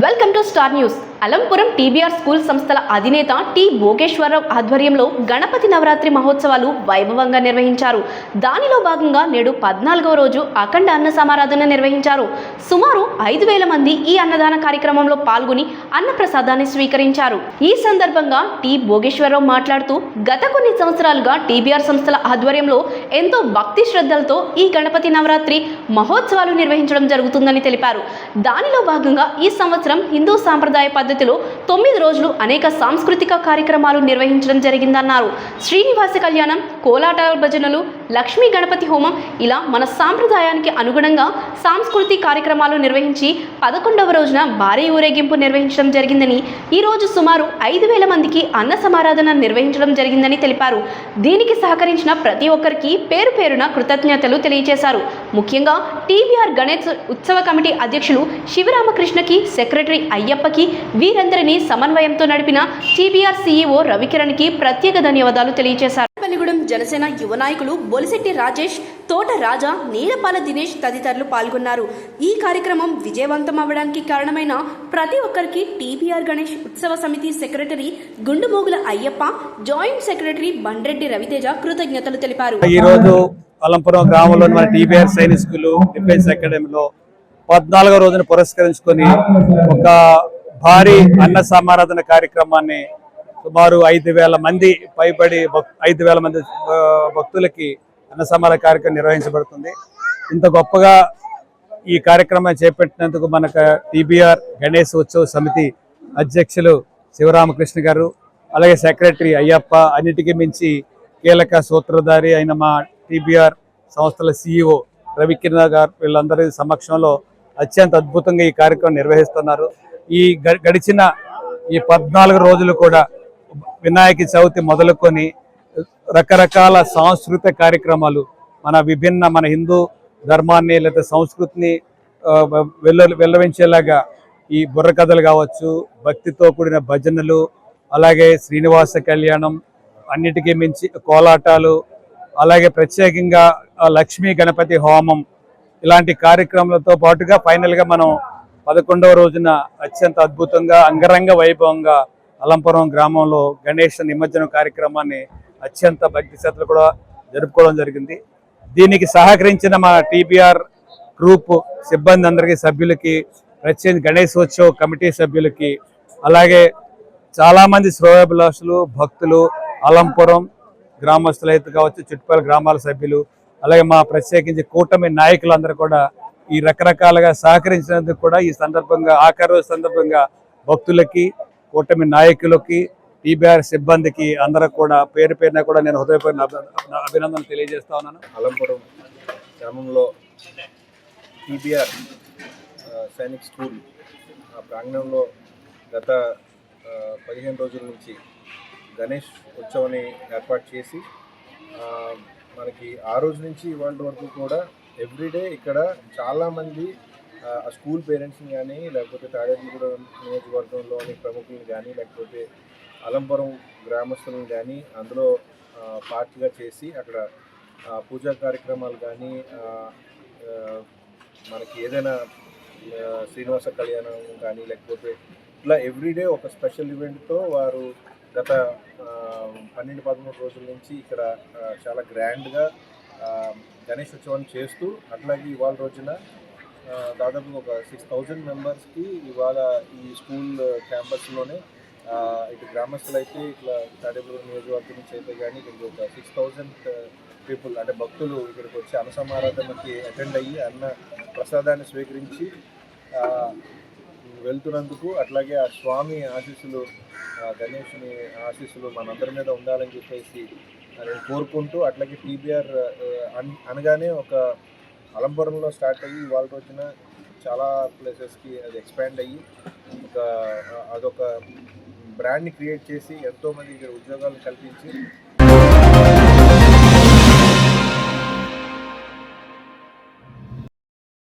Welcome star news Alampuram TBR school సంస్థల అధినేత T Bhogeswara Rao ఆధ్వర్యంలో గణపతి నవరాత్రి మహోత్సవాలు వైభవంగా నిర్వహించారు. దానిలో భాగంగా నేడు పద్నాలుగవ రోజు అఖండ అన్న సమారాధన నిర్వహించారు. సుమారు ఐదు వేల మంది ఈ అన్నదాన కార్యక్రమంలో పాల్గొని అన్నప్రసాదాన్ని స్వీకరించారు. ఈ సందర్భంగా టి భోగేశ్వరరావు మాట్లాడుతూ గత కొన్ని సంవత్సరాలుగా టీబీఆర్ సంస్థల ఆధ్వర్యంలో ఎంతో భక్తి శ్రద్ధలతో ఈ గణపతి నవరాత్రి మహోత్సవాలు నిర్వహించడం జరుగుతుందని తెలిపారు. దానిలో భాగంగా ఈ సంవత్సరం హిందూ సాంప్రదాయ పద్ధతిలో తొమ్మిది రోజులు అనేక సాంస్కృతిక కార్యక్రమాలు నిర్వహించడం జరిగిందన్నారు. శ్రీనివాస కళ్యాణం కోలాట భజనలు లక్ష్మీ గణపతి హోమం ఇలా మన సాంప్రదాయానికి అనుగుణంగా సాంస్కృతిక కార్యక్రమాలు నిర్వహించి పదకొండవ రోజున భారీ ఊరేగింపు నిర్వహించడం జరిగిందని ఈ రోజు సుమారు ఐదు వేల మందికి అన్న సమారాధన నిర్వహించడం జరిగిందని తెలిపారు. దీనికి సహకరించిన ప్రతి ఒక్కరికి పేరు పేరున కృతజ్ఞతలు తెలియజేశారు. ముఖ్యంగా టీబీఆర్ గణేష్ ఉత్సవ కమిటీ అధ్యక్షులు శివరామకృష్ణకి సెక్రటరీ అయ్యప్పకి వీరందరినీ సమన్వయంతో నడిపిన టీబీఆర్ సీఈఓ రవికిరణ్కి ప్రత్యేక ధన్యవాదాలు తెలియజేశారు. జనసేన యువ నాయకులు బొలిశెట్టి రాజేష్ తోట రాజా నీలపాల దినేష్ తదితరులు పాల్గొన్నారు. ఈ కార్యక్రమం విజయవంతం అవ్వడానికి కారణమైన ప్రతి ఒక్కరికి టీబీఆర్ గణేష్ ఉత్సవ సమితి secretary Gundumogula Ayyappa joint secretary Bandreddy Raviteja కృతజ్ఞతలు తెలిపారు. ఈ రోజు అలంపురం గ్రామంలోని మన టీబీఆర్ సైనిక్ స్కూల్ డిఫెన్స్ అకాడమీలో పద్నాలుగో రోజున పురస్కరించుకొని ఒక భారీ అన్న సమారాధన కార్యక్రమాన్ని సుమారు ఐదు వేల మంది పైబడి భక్- ఐదు వేల మంది భక్తులకి అన్న కార్యక్రమం నిర్వహించబడుతుంది. ఇంత గొప్పగా ఈ కార్యక్రమం చేపట్టినందుకు మనకు టీబీఆర్ గణేష్ ఉత్సవ సమితి అధ్యక్షులు శివరామకృష్ణ గారు అలాగే సెక్రటరీ అయ్యప్ప అన్నిటికీ మించి కీలక సూత్రధారి అయిన మా టీబీఆర్ సంస్థల సిఇఓ రవికిరణ గారు వీళ్ళందరి సమక్షంలో అత్యంత అద్భుతంగా ఈ కార్యక్రమం నిర్వహిస్తున్నారు. ఈ గడిచిన ఈ పద్నాలుగు రోజులు కూడా వినాయక చవితి మొదలుకొని రకరకాల సాంస్కృతిక కార్యక్రమాలు మన విభిన్న మన హిందూ ధర్మాన్ని లేదా సంస్కృతిని వెళ్ళ వెల్ల వెల్లవించేలాగా ఈ బుర్రకథలు కావచ్చు భక్తితో కూడిన భజనలు అలాగే శ్రీనివాస కళ్యాణం అన్నిటికీ మించి కోలాటాలు అలాగే ప్రత్యేకంగా లక్ష్మీ గణపతి హోమం ఇలాంటి కార్యక్రమాలతో పాటుగా ఫైనల్గా మనం పదకొండవ రోజున అత్యంత అద్భుతంగా అంగరంగ వైభవంగా అలంపురం గ్రామంలో గణేష్ నిమజ్జనం కార్యక్రమాన్ని అత్యంత భక్తి శ్రద్ధలు కూడా జరుపుకోవడం జరిగింది. దీనికి సహకరించిన మా టీబీఆర్ గ్రూప్ సిబ్బంది అందరికీ సభ్యులకి ప్రత్యేక గణేశోత్సవ కమిటీ సభ్యులకి అలాగే చాలామంది శ్రోయాభిలాషులు భక్తులు అలంపురం గ్రామస్తులైతే కావచ్చు చుట్టుపక్కల గ్రామాల సభ్యులు అలాగే మా ప్రత్యేకించి కూటమి నాయకులందరూ కూడా ఈ రకరకాలుగా సహకరించినందుకు కూడా ఈ సందర్భంగా ఆఖరి రోజు సందర్భంగా భక్తులకి కూటమి నాయకులకి టీబీఆర్ సిబ్బందికి అందరూ కూడా పేరు పేరున కూడా నేను హృదయపూర్ణ అభి- అభినందనలు తెలియజేస్తా ఉన్నాను. అలంపురం గ్రామంలో టీబీఆర్ సైనిక్ స్కూల్ ఆ ప్రాంగణంలో గత పదిహేను రోజుల నుంచి గణేష్ ఉత్సవాన్ని ఏర్పాటు చేసి మనకి ఆ రోజు నుంచి ఇవాళ వరకు కూడా ఎవ్రీడే ఇక్కడ చాలామంది స్కూల్ పేరెంట్స్ని కానీ లేకపోతే తాడేపల్లిగూడెం నియోజకవర్గంలోని ప్రముఖులను కానీ లేకపోతే అలంపురం గ్రామస్తులను కానీ అందులో పార్టీగా చేసి అక్కడ పూజా కార్యక్రమాలు కానీ మనకి ఏదైనా శ్రీనివాస కళ్యాణం కానీ లేకపోతే ఇట్లా ఎవ్రీడే ఒక స్పెషల్ ఈవెంట్తో వారు గత పన్నెండు పదమూడు రోజుల నుంచి ఇక్కడ చాలా గ్రాండ్గా గణేష్ ఉత్సవాన్ని చేస్తూ అట్లాగే ఇవాళ రోజున దాదాపు ఒక సిక్స్ థౌజండ్ మెంబర్స్కి ఇవాళ ఈ స్కూల్ క్యాంపస్లోనే ఇటు గ్రామస్తులు అయితే ఇట్లా తాడేపల్లి నియోజకవర్గం నుంచి అయితే కానీ ఇక్కడికి ఒక సిక్స్ థౌజండ్ పీపుల్ అంటే భక్తులు ఇక్కడికి వచ్చి అన్న సమారాధనకి అటెండ్ అయ్యి అన్న ప్రసాదాన్ని స్వీకరించి వెళ్తున్నందుకు అట్లాగే ఆ స్వామి ఆశీస్సులు గణేష్ని ఆశీస్సులు మనందరి మీద ఉండాలని చెప్పేసి నేను కోరుకుంటూ అట్లాగే టీబీఆర్ అనగానే ఒక అలంపురంలో స్టార్ట్ అయ్యి ఇవాళ రోజున చాలా ప్లేసెస్కి అది ఎక్స్పాండ్ అయ్యి ఒక అదొక బ్రాండ్ని క్రియేట్ చేసి ఎంతోమంది ఇక్కడ ఉద్యోగాలు కల్పించి